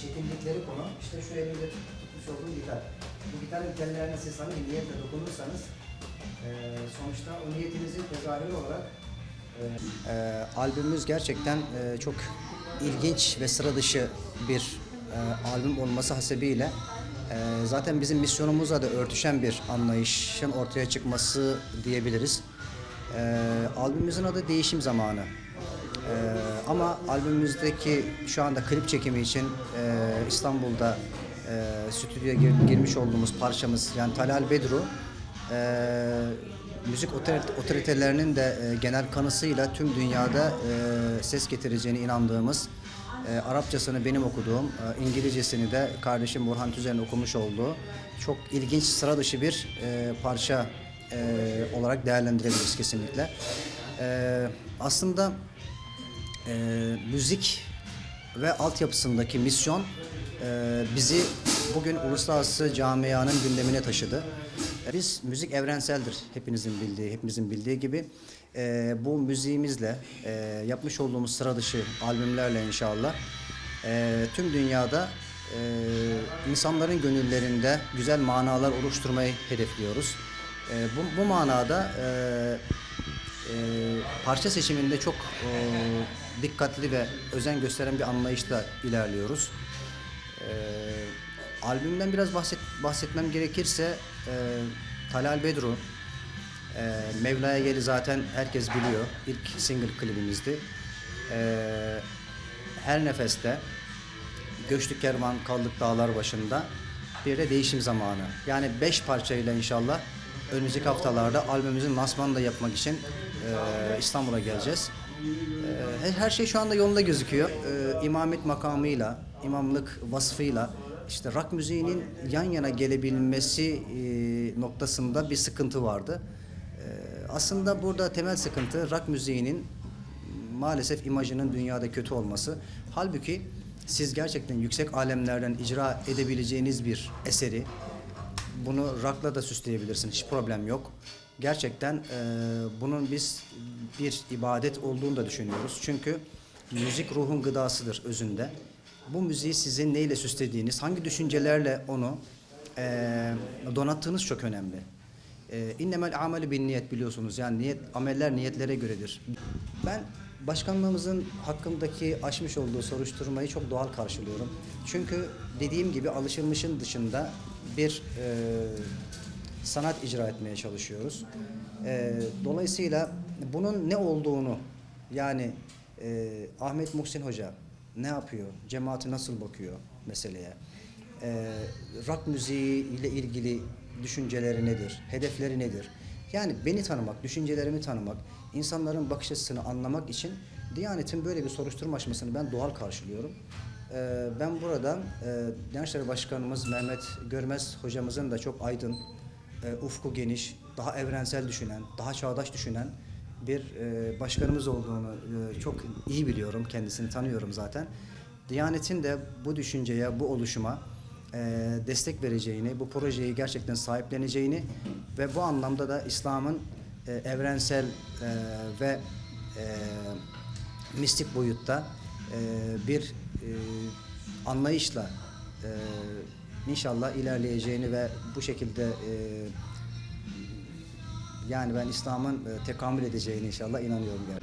çekindikleri konu işte şu elimde tutmuş olduğum gitar. Bu gitarın tellerine siz hangi niyetle dokunursanız e, sonuçta o niyetinizin tezahürü olarak e, albümümüz gerçekten e, çok ilginç ve sıra dışı bir e, albüm olması hasebiyle e, zaten bizim misyonumuzla da örtüşen bir anlayışın ortaya çıkması diyebiliriz. E, albümümüzün adı Değişim Zamanı. E, ama albümümüzdeki şu anda klip çekimi için e, İstanbul'da e, stüdyoya gir- girmiş olduğumuz parçamız yani Talal Bedru e, müzik otorit- otoritelerinin de e, genel kanısıyla tüm dünyada e, ses getireceğine inandığımız e, Arapçasını benim okuduğum, e, İngilizcesini de kardeşim Burhan Tüzel'in okumuş olduğu çok ilginç sıra dışı bir e, parça e, olarak değerlendirebiliriz kesinlikle. E, aslında e, müzik ve altyapısındaki misyon e, bizi bugün uluslararası camianın gündemine taşıdı. Biz müzik evrenseldir hepinizin bildiği, hepimizin bildiği gibi. E, bu müziğimizle e, yapmış olduğumuz sıra dışı albümlerle inşallah e, tüm dünyada e, insanların gönüllerinde güzel manalar oluşturmayı hedefliyoruz. E, bu, bu manada e, e, parça seçiminde çok e, dikkatli ve özen gösteren bir anlayışla ilerliyoruz. E, albümden biraz bahset, bahsetmem gerekirse e, Talal Bedru, e, Mevla'ya Geli zaten herkes biliyor. İlk single klibimizdi. E, her nefeste Göçtük kervan kaldık dağlar başında. Bir de değişim zamanı. Yani beş parçayla inşallah önümüzdeki haftalarda albümümüzün lansmanını da yapmak için e, İstanbul'a geleceğiz. E, her- şey şu anda yolunda gözüküyor. E, imamet makamıyla, imamlık vasfıyla işte rock müziğinin yan yana gelebilmesi e, noktasında bir sıkıntı vardı. E, aslında burada temel sıkıntı rock müziğinin maalesef imajının dünyada kötü olması. Halbuki siz gerçekten yüksek alemlerden icra edebileceğiniz bir eseri bunu rock'la da süsleyebilirsiniz. Hiç problem yok. Gerçekten eee, bunun biz bir ibadet olduğunu da düşünüyoruz. Çünkü müzik ruhun gıdasıdır özünde. Bu müziği sizin neyle süslediğiniz, hangi düşüncelerle onu eee, donattığınız çok önemli. E, innemel ameli bin niyet biliyorsunuz. Yani niyet ameller niyetlere göredir. Ben başkanlığımızın hakkındaki açmış olduğu soruşturmayı çok doğal karşılıyorum. Çünkü dediğim gibi alışılmışın dışında bir e, sanat icra etmeye çalışıyoruz. E, dolayısıyla bunun ne olduğunu yani e, Ahmet Muhsin Hoca ne yapıyor, cemaati nasıl bakıyor meseleye, e, rock müziği ile ilgili düşünceleri nedir, hedefleri nedir? Yani beni tanımak, düşüncelerimi tanımak, insanların bakış açısını anlamak için Diyanet'in böyle bir soruşturma açmasını ben doğal karşılıyorum. E, ben buradan e, Başkanımız Mehmet Görmez hocamızın da çok aydın, e, ufku geniş, daha evrensel düşünen, daha çağdaş düşünen bir e, başkanımız olduğunu e, çok iyi biliyorum, kendisini tanıyorum zaten. Diyanet'in de bu düşünceye, bu oluşuma destek vereceğini, bu projeyi gerçekten sahipleneceğini ve bu anlamda da İslam'ın evrensel ve mistik boyutta e, bir e, anlayışla e, inşallah ilerleyeceğini ve bu şekilde yani ben İslam'ın tekamül edeceğini inşallah inanıyorum. Yani.